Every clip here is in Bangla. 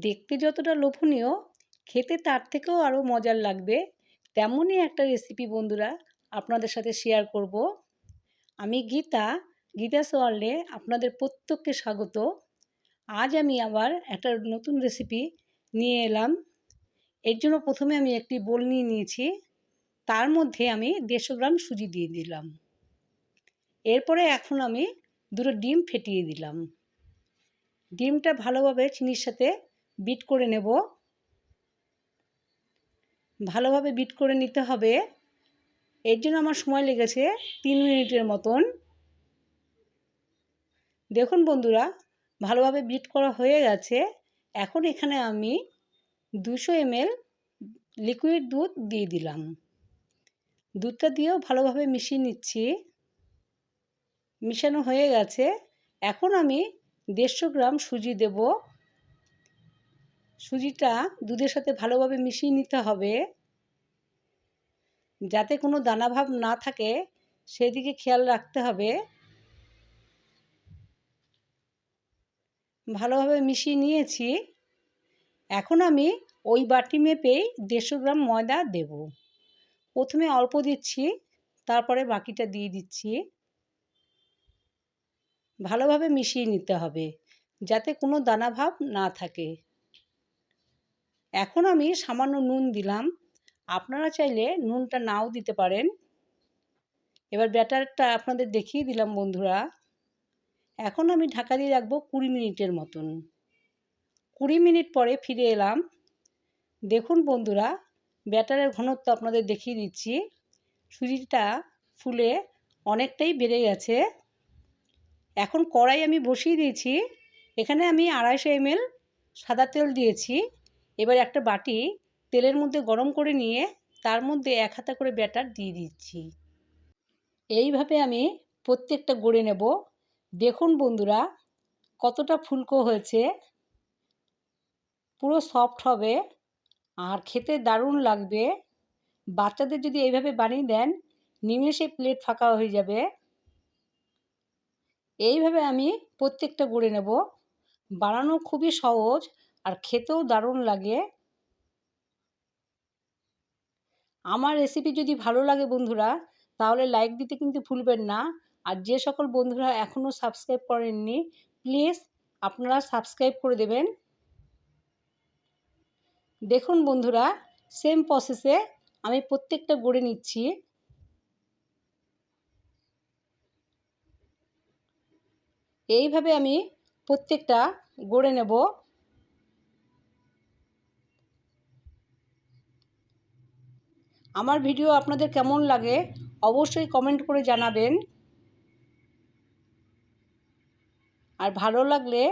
দেখতে যতটা লোভনীয়, খেতে তার থেকেও আরও মজার লাগবে, তেমনই একটা রেসিপি বন্ধুরা আপনাদের সাথে শেয়ার করব। আমি গীতা গীতা ওয়ার্ল্ডে আপনাদের প্রত্যেককে স্বাগত। আজ আমি আবার একটা নতুন রেসিপি নিয়ে এলাম। এর জন্য প্রথমে আমি একটি বোল নিয়ে নিয়েছি, তার মধ্যে আমি দেড়শো গ্রাম সুজি দিয়ে দিলাম। এরপরে এখন আমি দুটো ডিম ফেটিয়ে দিলাম। ডিমটা ভালোভাবে চিনির সাথে বিট করে নেব। ভালোভাবে বিট করে নিতে হবে। এর জন্য আমার সময় লেগেছে তিন মিনিটের মতন। দেখুন বন্ধুরা, ভালোভাবে বিট করা হয়ে গেছে। এখন এখানে আমি দুশো এমএল লিকুইড দুধ দিয়ে দিলাম। দুধটা দিয়েও ভালোভাবে মিশিয়ে নিচ্ছি। মিশানো হয়ে গেছে। এখন আমি দেড়শো গ্রাম সুজি দেব। সুজিটা দুধের সাথে ভালোভাবে মিশিয়ে নিতে হবে। যাতে কোনো দানাভাব না থাকে, সেদিকে খেয়াল রাখতে হবে। ভালোভাবে মিশিয়ে নিয়েছি। এখন আমি ওই বাটি মেপেই দেড়শো গ্রাম ময়দা দেব। প্রথমে অল্প দিচ্ছি, তারপরে বাকিটা দিয়ে দিচ্ছি। ভালোভাবে মিশিয়ে নিতে হবে, যাতে কোনো দানাভাব না থাকে। এখন আমি সামান্য নুন দিলাম। আপনারা চাইলে নুনটা নাও দিতে পারেন। এবার ব্যাটারটা আপনাদের দেখিয়ে দিলাম বন্ধুরা। এখন আমি ঢাকা দিয়ে রাখব কুড়ি মিনিটের মতন। কুড়ি মিনিট পরে ফিরে এলাম। দেখুন বন্ধুরা, ব্যাটারের ঘনত্ব আপনাদের দেখিয়ে দিচ্ছি। সুজিটা ফুলে অনেকটাই বেড়ে গেছে। এখন কড়াই আমি বসিয়ে দিয়েছি। এখানে আমি আড়াইশো এমএল সাদা তেল দিয়েছি। এবার একটা বাটি তেলের মধ্যে গরম করে নিয়ে তার মধ্যে এক হাতা করে ব্যাটার দিয়ে দিচ্ছি। এইভাবে আমি প্রত্যেকটা গড়ে নেব। দেখুন বন্ধুরা, কতটা ফুলকো হয়েছে। পুরো সফট হবে আর খেতে দারুণ লাগবে। বাচ্চাদের যদি এইভাবে বানিয়ে দেন, নিমেষে প্লেট ফাঁকা হয়ে যাবে। এইভাবে আমি প্রত্যেকটা গড়ে নেব। বানানো খুবই সহজ। আর খেতেও দারুণ লাগে। আমার রেসিপি যদি ভালো লাগে বন্ধুরা, তাহলে লাইক দিতে কিন্তু ভুলবেন না। আর যে সকল বন্ধুরা এখনও সাবস্ক্রাইব করেননি প্লিজ আপনারা সাবস্ক্রাইব করে দেবেন। দেখুন বন্ধুরা সেম প্রসেসে আমি প্রত্যেকটা গড়ে নিচ্ছি। এইভাবে আমি প্রত্যেকটা গড়ে নেব। আমার ভিডিও আপনাদের কেমন লাগে অবশ্যই কমেন্ট করে জানাবেন। আর ভালো লাগলে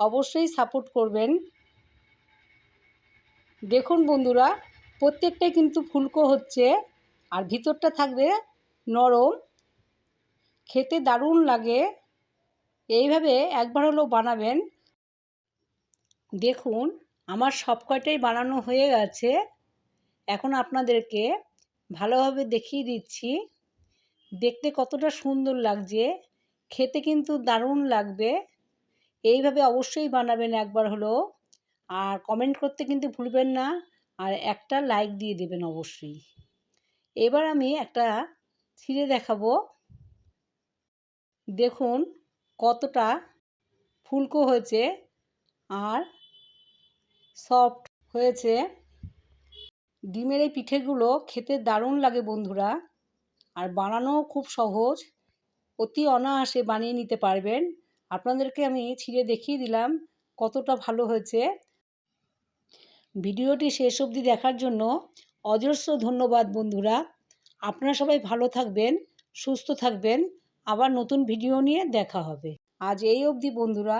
অবশ্যই সাপোর্ট করবেন। দেখুন বন্ধুরা, প্রত্যেকটাই কিন্তু ফুলকো হচ্ছে আর ভিতরটা থাকবে নরম। খেতে দারুণ লাগে। এইভাবে একবার হলেও বানাবেন। দেখুন, আমার সব কয়টাই বানানো হয়ে গেছে। এখন আপনাদেরকে ভালোভাবে দেখিয়ে দিচ্ছি। দেখতে কতটা সুন্দর লাগছে। খেতে কিন্তু দারুণ লাগবে। এইভাবে অবশ্যই বানাবেন একবার হলো আর কমেন্ট করতে কিন্তু ভুলবেন না। আর একটা লাইক দিয়ে দেবেন অবশ্যই। এবার আমি একটা ছিঁড়ে দেখাবো। দেখুন কতটা ফুলকো হয়েছে আর সফট হয়েছে। ডিমের এই পিঠেগুলো খেতে দারুণ লাগে বন্ধুরা। আর বানানোও খুব সহজ। অতি অনায়াসে বানিয়ে নিতে পারবেন। আপনাদেরকে আমি ছিঁড়ে দেখিয়ে দিলাম কতটা ভালো হয়েছে। ভিডিওটি শেষ অবধি দেখার জন্য অজস্র ধন্যবাদ বন্ধুরা। আপনারা সবাই ভালো থাকবেন, সুস্থ থাকবেন। আবার নতুন ভিডিও নিয়ে দেখা হবে। আজ এই অবধি বন্ধুরা।